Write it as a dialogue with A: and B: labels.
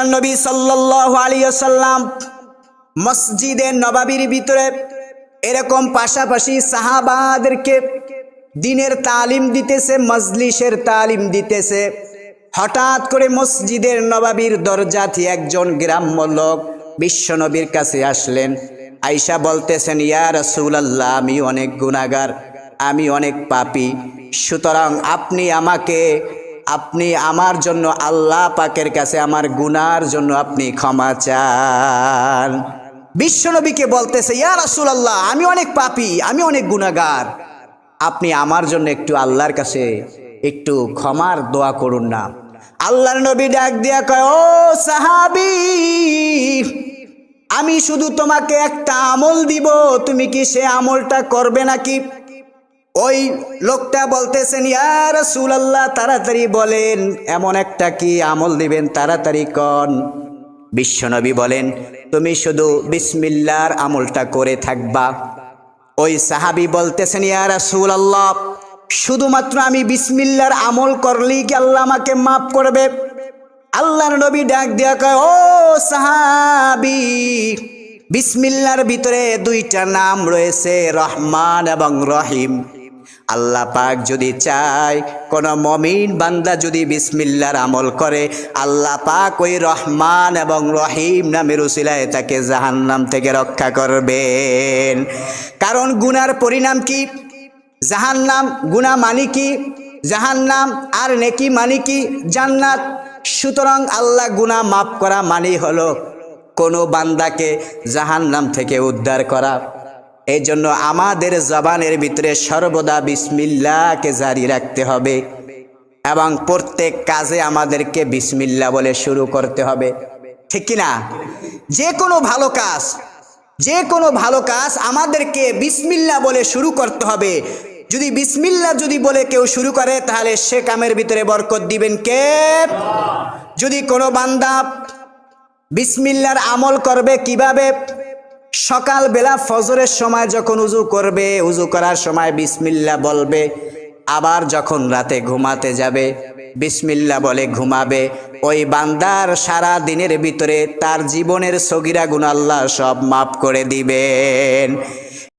A: আল্লাহ নবী সাল্লাল্লাহু আলাইহি সাল্লাম মসজিদে নবাবির ভিতরে এরকম পাশাপাশি সাহাবাদেরকে দিনের তালিম দিতেছে, মজলিসের তালিম দিতেছে। হঠাৎ করে মসজিদের নবাবির দরজাতে একজন গ্রাম্য লোক বিশ্বনবীর কাছে আসলেন। আইসা বলতেছেন, ইয়া রাসূলুল্লাহ, আমি অনেক গুনাহগার, আমি অনেক পাপী। সুতরাং আপনি আমাকে আপনি আমার জন্য আল্লাহ পাকের কাছে আমার গুনার জন্য আপনি ক্ষমা চান। বিশ্বনবীকে বলতেছে, ইয়া রাসূলুল্লাহ, আমি অনেক পাপী, আমি অনেক গুনাহগার। আপনি আমার জন্য একটু আল্লাহর কাছে একটু ক্ষমার দোয়া করুন না। আল্লাহর নবী ডাক দিয়া কয়, ও সাহাবি, আমি শুধু তোমাকে একটা আমল দিব, তুমি কি সে আমলটা করবে নাকি? ওই লোকটা বলতেছেন, ইয়া রাসূলুল্লাহ, তাড়াতাড়ি বলেন, এমন একটা কি আমল দিবেন, তাড়াতাড়ি কন। বিশ্বনবী বলেন, তুমি শুধু বিসমিল্লার আমলটা করে থাকবা। ওই সাহাবি বলতেছেন, ইয়া রাসূলুল্লাহ, শুধুমাত্র আমি বিসমিল্লার আমল করলেই কি আল্লাহ আমাকে মাফ করবে? আল্লাহর নবী ডাক দিয়া কয়, ও সাহাবি, বিসমিল্লার ভিতরে দুইটা নাম রয়েছে, রহমান এবং রহিম। আল্লাহ পাক যদি চায়, কোন মমিন বান্দা যদি বিসমিল্লার আমল করে, আল্লাহ পাক ওই রহমান এবং রহিম নামের উসিলায় তাকে জাহান্নাম থেকে রক্ষা করবেন। কারণ গুনার পরিণাম কি? জাহান্নাম গুনা মানি কি? জাহান্নাম আর নেকি মানি কি? জান্নাত। সুতরাং আল্লাহ গুনা মাফ করা মানি হলো কোনো বান্দাকে জাহান্নাম থেকে উদ্ধার করা। এই জন্য আমাদের জবানের ভিতরে সর্বদা বিসমিল্লাকে জারি রাখতে হবে এবং প্রত্যেক কাজে আমাদেরকে বিসমিল্লা বলে শুরু করতে হবে। ঠিক কি না যে কোনো ভালো কাজ, যে কোনো ভালো কাজ আমাদেরকে বিসমিল্লা বলে শুরু করতে হবে। যদি বিসমিল্লা যদি বলে কেউ শুরু করে, তাহলে সে কামের ভিতরে বরকত দিবেন কে? যদি কোনো বান্দা বিসমিল্লার আমল করবে, কীভাবে? সকালবেলা ফজরের সময় যখন উজু করবে, উজু করার সময় বিসমিল্লা বলবে, আবার যখন রাতে ঘুমাতে যাবে বিসমিল্লা বলে ঘুমাবে। ওই বান্দার সারা দিনের ভিতরে তার জীবনের সগিরা গুণ আল্লাহ সব মাফ করে দিবেন।